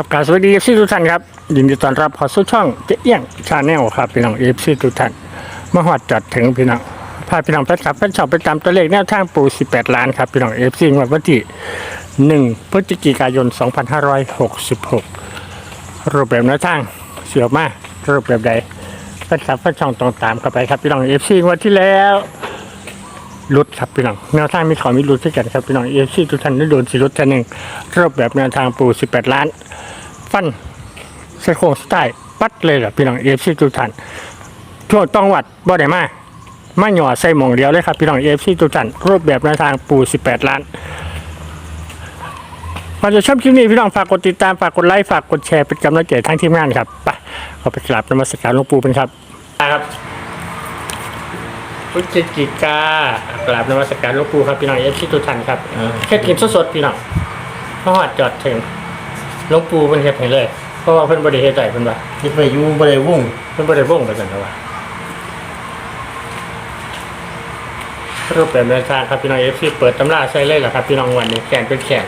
ครับกาบสวัสดีเอฟซีทุกท่านครับยินดีต้อนรับเข้าสู่ช่องเจ๊เอี้ยงชาแนลครับพี่น้องเอฟซีทุกท่านมาหอดจัดถึงพี่น้องพาพี่น้องแฟนคลับแฟนชอบไปตามตัวเลขแนวทางปู18 ล้านครับพี่น้องเอฟซีวดวันที่1พฤศจิกายน 2566 รูปแบบแนวทางเสือมากรูปแบบใดแฟนคลับแฟนช่องต้องตามกันไปครับพี่น้องเอฟซีงวดที่แล้วลุดครับพี่น้องแนวทางมีขอมีลุดด้วยกันครับพี่น้องเอฟซีทุกท่านได้โดนสิลุดท่านหนึ่งรูปแบบแนวทางปู18 ล้าน ฟันใส่โครงสไตล์ปัดเลยเหรอพี่น้องเอฟซีทุกท่านทั่วต้องวัดบ่ได้มามาหย่อใส่หมองเดียวเลยครับพี่น้องเอฟซีทุกท่านรูปแบบแนวทางปู18ล้านก่อนจะชอบคลิปนี้พี่น้องฝากกดติดตามฝากกดไลค์ฝากกดแชร์เป็นกำลังใจทั้งทีมงานครับไปขอไปกราบนมัสการหลวงปู่เป็นครับครับพฤศจิกากราบนมัสการหลวงปู่ครับพี่น้องเอฟซีทุกท่านครับแค่กินสดๆพี่น้องเพราะว่าจอดถึง หลวงปู่เพิ่นเฮ็ดให้เลย เพราะว่าเพิ่นบ่ได้เฮ็ดให้เพิ่นว่าคิดไปอยู่บ่ได้วงเพิ่นบ่ได้วงไปซั่นว่ารูปแบบแนวทางครับพี่น้อง FC เปิดตำราใช้เลยเหรอครับพี่น้องวันนี้แขนเป็นแขน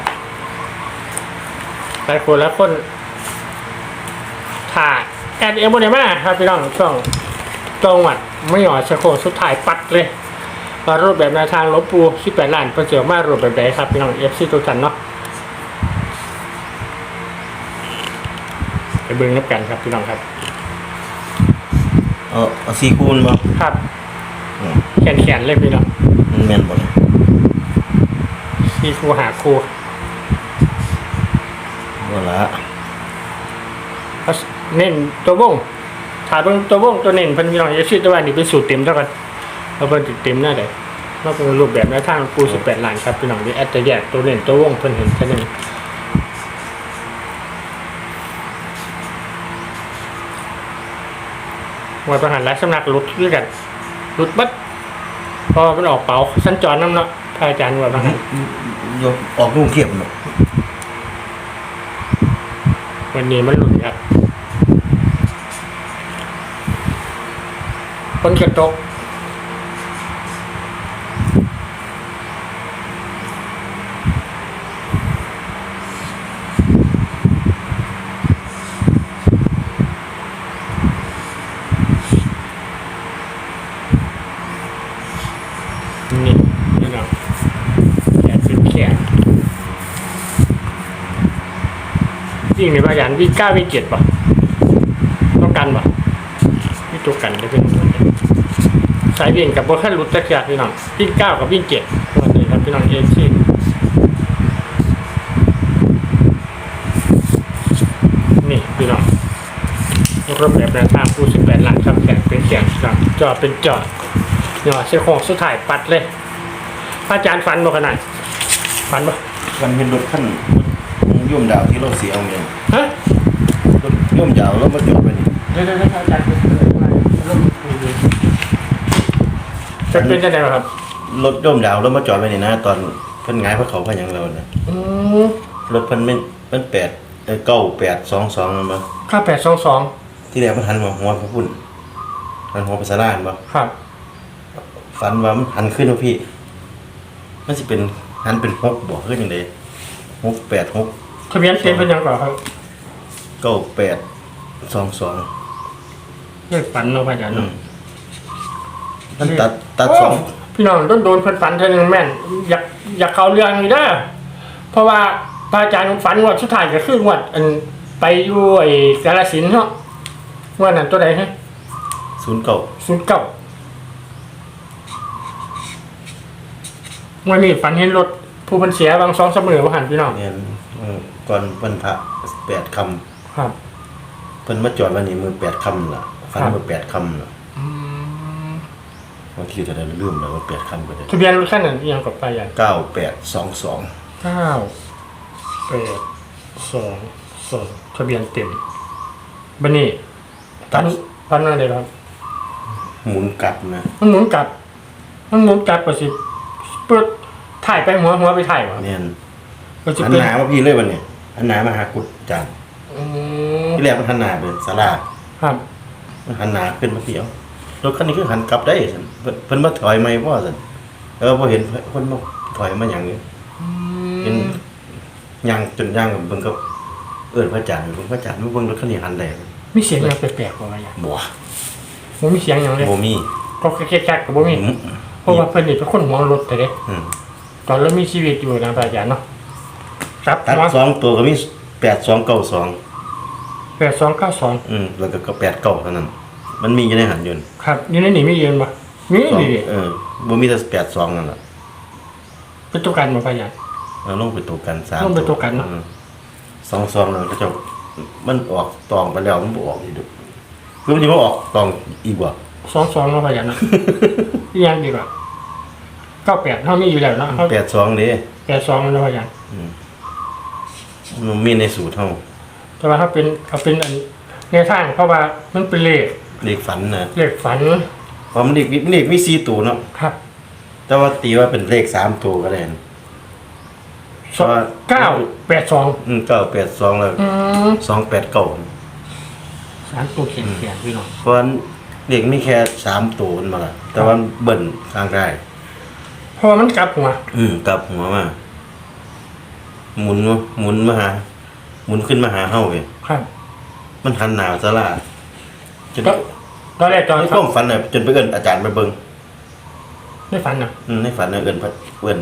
หลายคนละคนถ่าแอดเอ็มบ่ได้มาครับพี่น้องช่วงจังหวัดไม่หยอดชะโครกสุดท้ายปัดเลยว่ารูปแบบแนวทางหลวงปู่18ล้านเพิ่นสิออกมารูปแบบใดครับพี่น้อง FC ทุกท่านเนาะ เบิ่งนับกันครับพี่น้องครับเอาเอาซีคูณบ่ครับอืมแขนแขนๆเลยพี่น้องมันแม่นบ่ล่ะมีครูหาครูบ่ละเอาเน้นตัววงถาเบิ่งตัววงตัวเน้นเพิ่นพี่น้องอย่าชื่อแต่ว่านี่เป็นสูตรเต็มเท่ากันเราเพิ่นติดเต็มหน้าได้เราเป็นรูปแบบแนวทางปู18ล้านครับพี่น้องที่แอดจะแยกตัวเน้นตัววงเพิ่นเห็นแค่นึ วันประหารหลายสำนักหลุดด้วยกันหลุดบัดเพอมันออกเป๋าสัญจรน้ำเนาะพระอาจารย์ว่าประหารยกออกลูกเข็มเนาะวันนี้มันหลุดครับคนกระตก นี่นี่เนาะแขนเป็นแขน วิ่งในพยานวิ่งเก้าวิ่งเจ็ดป่ะต้องกันป่ะวิ่งตัวกันได้เป็นตัวเนี่ยสายวิ่งกับโบขั้นรุดจักรยานพี่น้องวิ่งเก้ากับวิ่งเจ็ดวันนี้ครับพี่น้องเอฟซีนี่พี่น้องรูปแบบแนวทางผู้สิบแปดหลังครับแขนเป็นแขนครับจอดเป็นจอดเนี่ยเส้นโค้งสุดท้ายปัดเลยพระอาจารย์ฟันบ่ขนาดฟันบ่มันเป็นรถคัน ย่อมดาวที่เราเสียเอาแม่นฮะรถย่อมดาวแล้วมาจอดไว้นี่เดี๋ยวเดี๋ยวเดี๋ยวอาจารย์เป็นอะไรเริ่มคุยเลยจะเป็นยังไงวะครับรถย่อมดาวแล้วมาจอดไว้นี่นะตอนเพิ่นหงายพระเขาพะหยังเราน่ะอืมรถเพิ่นเป็นเป็นแปดเอ้ยเก้าแปดสองสองนั่นบ่ค่าแปดสองสองที่แรกมันหันมาหัวพระพุ่นหันหัวไปสลานบ่ครับฝันว่ามันหันขึ้นว่าพี่ มันสิเป็นหันเป็นหกบ่คือจังได๋หกแปดหก ทะเบียนเต็มเป็นยังก่อนครับเก้าแปดสองสองเลขฝันเราะพระอาจารย์อืเนาะมมันตัดตัดโอ้สองพี่น้องโดนโดนเพิ่นฝันเท่านึงแม่น อยากอยากเข้าเรื่องนี่เด้อเพราะว่าพระอาจารย์ฝันงวดสุดท้ายก็คืองวดอันไปอยู่ไอ้กาฬสินธุ์เนาะงวดนั้นตัวใดฮะศูนย์เก้าศูนย์เก้าวันนี้ฝันเห็นรถผู้เพันเสียบางสองเสมอมาหันพี่น้องเนี่ยเออ ก่อนวันพระแปดคครับำเพิ่นมาจอดวันนี้มือแปดคำล่ะฟันครับ มือแปดคำล่ะอืมบางทีจะได้ลืมแล้วว่าแปดคำก็ได้ทะเบียนรถคันนั้นอิหยังกับไปอย่างเก้าแปดสองสองเก้าแปดสองสองทะเบียนเต็มบันนี้ตัดพันอะไรครับ หมุนกลับนะมันหมุนกลับ มันหมุนกลับก็สิเปิดถ่ายไปหัวหัวไปถ่ายวะเนี่ยก็จะหันเป็นหนาว่าพี่เลยวันนี้ หันหนามาหากุดจานอืมที่แรกมันหันหนาเป็นสลาครับ มันหันหนาขึ้นมาเดียวรถคันนี้คือหันกลับได้สันเพิ่นเพิ่นมาถอยไม่พ่อสันเออพอเห็นเพิ่นมาถอยมาอย่างนี้อืเห็นมย่างจนย่างกับเบิ่งกับเอิ้นพระอาจารย์พระอาจารย์มาเบิ่งรถคันนี้หันได้มีเสียงยังแปลกๆกว่าอะไรอย่างบ่บ่มีเสียงอย่างเลยบ่มีก็แค่ๆกับบ่มีอืมเพราะว่าเพิ่นนี่เป็นคนหัวรถแต่เด้อืมตอนเรามีชีวิตอยู่นะพระอาจารย์เนาะ ครับตัดหัวสองตัวก็มีแปดสองเก้าสองแปดสองเก้าสองอืมแล้วก็ก็แปดเก้าเท่านั้น มันมีอยู่ในหันยนต์ครับนี่ในนี่มีเย็นปะมีสองนี่ดิเออบ่มีแต่แปดสองนั่นแหละเป็นตัวกันมาพระอาจารย์เอาลงไปตัวกันสามลงไปตัวกันเนอะอืมสองสองนั่นก็จะมันออกตองไปแล้วมันบ่ออกอีกดูคือมันจะมาออกตองอีกบ่สองสองมาพระอาจารย์เนาะอีกอยังดีกว่าเก้าแปดเท่ามีอยู่แล้วเนาะเขาแปดสองเด้แปดสองนะพระอาจารย์ มันมีในสูตรเท่าแต่ว่าถ้าเป็นเขาเป็นอันในทางเพราะว่ามันเป็นเลขเลขฝันนะเลขฝันเพราะมันเลขเลขมีสี่ตัวเนาะครับแต่ว่าตีว่าเป็นเลขสามตัวก็ได้นะสองเก้าแปดสองอืมเก้าแปดสองแล้วอืมสองแปดเก้าสามตัวเขียนเขียนพี่น้องเพราะว่าเลขมีแค่สามตัวมันมาละแต่ว่าเบิ่นข้างได้เพราะว่ามันกลับหัวอืมกลับหัวมา หมุนมาหมุนมาหา หมุนขึ้นมาหาเฮาเว้ยครับมันหันหนาวซะละจนก็ตอนแรกตอนในความฝันน่ะจนไปเอิ้นอาจารย์ไปเบิ่งไม่ฝันนะอืมในฝันน่ะเอิ้นพระเอิ้น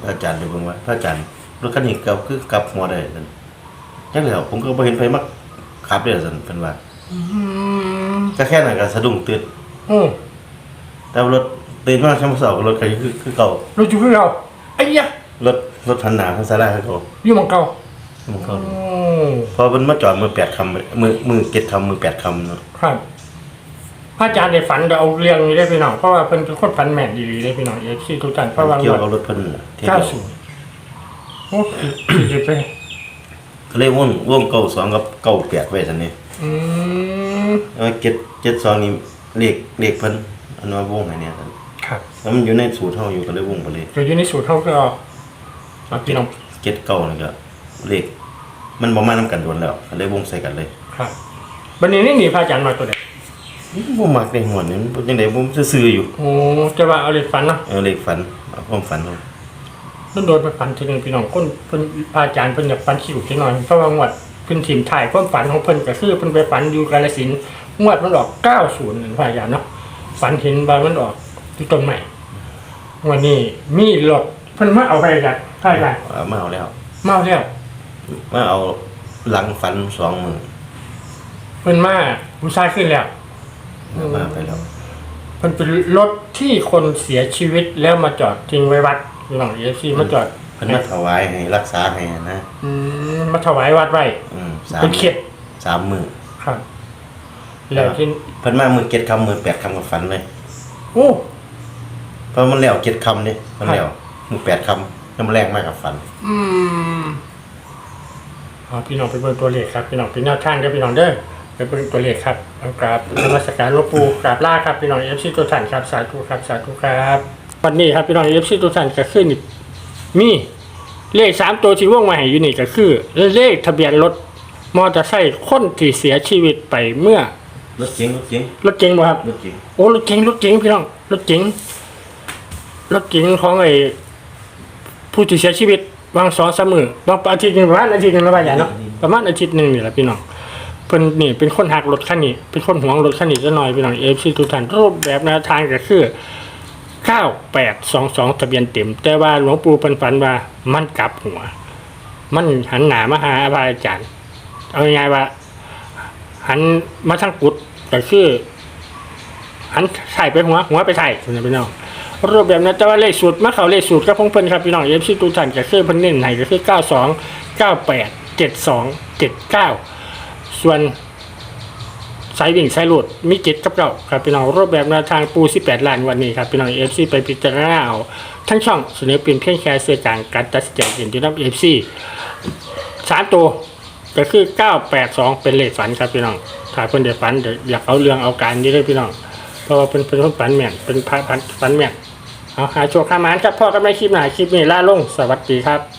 พระอาจารย์ไปเบิ่งว่าพระอาจารย์รถคันนี้กลับคือกลับหัวได้นั่นจังแล้วผมก็บ่เห็นไฟมักขับเด้อซั่นเพิ่นว่าอืมก็แค่นั้นก็สะดุ้งตื่นโอ้แต่ว่ารถตื่นมาเช้าเช้าก็รถก็คือคือเก่ารถอยู่ที่เราไอ้ยะรถ รถหันหน้าทางซ้ายคือเก่าอยู่หมองเก่ามันก็โอ้พอมันมาจอดมือแปดคำมือมือเก็ดคำมือแปดคำเนาะครับพระอาจารย์ในฝันเดี๋ยวเอาเรื่องนี้ได้พี่น้องเพราะว่าเพิ่นเป็นคนฝันแม่นดีได้พี่น้องเอฟซีทุกท่านเพราะว่าเกี่ยวกับรถเพิ่นน่ะที่เก้าเดียวศูนย์โอ้คือคือไปก็เลยว่นว่นเก้าสองกับเก้าแปดไว้ทันนี้อืมแล้วเจ็ดเจ็ดสองนี่เลขเลขเพิ่นอันว่าวงไหนเนี่ยครับครับแล้วมันอยู่ในสูตรเท่าอยู่ก็เลยวงไปเลย เดี๋ยวอยู่ในสูตรเขาก็ เอาเอาพี่น้องเจ็ดเก้านี่ก็เลขมันบ่มานํกันโดนแล้วก็เลยวงใส่กันเลยครับวันนี้นี่หนีพระอาจารย์มาตัวเด็กบ่มักในหัวนี่มันจังได๋ผมซื่อๆอยู่โอ้จะว่าเอาเลขฝันเนาะเออเลขฝันเอาความฝันเอามันโดนไปฝันทีหนึงพี่น้องคนเพิ่นพระอาจารย์เพิ่นอยากฝันคิวทีหน่อยเพราะว่างวดเพิ่นทีมถ่ายความฝันของเพิ่นก็คือเพิ่นไปฝันอยู่กาฬสินธุ์งวดมันออก90นั่นพระอาจารย์เนาะฝันเห็นว่ามันออกที่ต้นใหม่วันนี้มีรถ เพิ่นมาเอาไปกันพระอาจารย์เอามาเอาแล้วมาเอาแล้วมาเอาหลังฝันสองมือเพิ่นมาผู้ชายขึ้นแล้ว เอามาไปแล้ว เพิ่นเป็นรถที่คนเสียชีวิตแล้วมาจอดทิ้งไว้วัดพี่น้องเอฟซีมาจอดเพิ่นมาถวายให้รักษาให้นะอืมมาถวายวัดไว้อืมสามเป็นเข็ดสามมือครับ แล้วที่เพิ่นมามือเก็ดคำมือแปดคำกับฝันเลย โอ้เพราะมันแล้วเก็ดคำนี่มันแล้ว มือแปดคำแล้วมันแรงมากกับฝัน อืมเอาพี่น้องไปเบิ่งตัวเลขครับ พี่น้องเป็นแนวทางเด้อพี่น้องเด้อไปเบิ่งตัวเลขครับเอากราบนมัสการหลวงปู่กราบลาครับพี่น้องเอฟซีตัวสั่นครับสาธุครับสาธุครับวันนี้ครับพี่น้องเอฟซีตัวสั่นก็ขึ้นนี่มีเลขสามตัวที่ว่องมาให้อยู่นี่ก็คือ เลขทะเบียนรถมอเตอร์ไซค์คนที่เสียชีวิตไปเมื่อรถเก๋งรถเก๋งรถเก๋งบ่ครับรถเก๋งโอ้รถเก๋งรถเก๋งพี่น้องรถเก๋งรถเก๋งของไอ้ ผู้ที่เสียชีวิตวางสองสามมือบางอาทิตย์หนึ่งประมาณอาทิตย์หนึ่งแล้วบาอย่างเนาะประมาณอาทิตย์หนึ่งนี่แหละพี่น้องเพิ่นนี่เป็นคนหักรถคันนี้เป็นคนหวงรถคันนี้จะหน่อยพี่น้องเอฟซีทุกท่านรูปแบบแนวทางก็คือเก้าแปดสองสองทะเบียนเต็ม แต่ว่าหลวงปู่เพิ่นฝันว่ามันกลับหัว มันหันหนามาหาพระอาจารย์ เอาไงว่า หันมาทางกุดก็คือหันใส่ไปหัวหัวไปใส่คุณพี่น้อง รูปแบบนั้นแต่ว่าเลขสูตรมาเขาเลขสูตรก็พงเพิ่นครับพี่น้องเอฟซีตูทันก็คือเพิ่นเน้นให้ก็คือเก้าสองเก้าแปดเจ็ดสองเจ็ดเก้าส่วนสายวิ่งสายหลุดมีเจ็ดกับเก้าครับพี่น้องรูปแบบแนวทางปูสิบแปดล้านวันนี้ครับพี่น้องเอฟซีไปพิจารณาเอาทั้งช่องเสนอเป็นเพียงแค่เสื่อกลางการตัดสินใจเห็นที่นับเอฟซีสามตัวก็คือ 982 เป็นเลขฝันครับพี่น้องถ้าเพิ่นได้ฝันเดี๋ยวอยากเอาเรื่องเอาการนี้เลยพี่น้องเพราะว่าเป็นเป็นคนฝันแม่นเป็นพระฝันฝันแม่น เอาหาโชคหามานครับพ่อกันไม่คลิปหน้าคลิปนี้ล่าลงสวัสดีครับ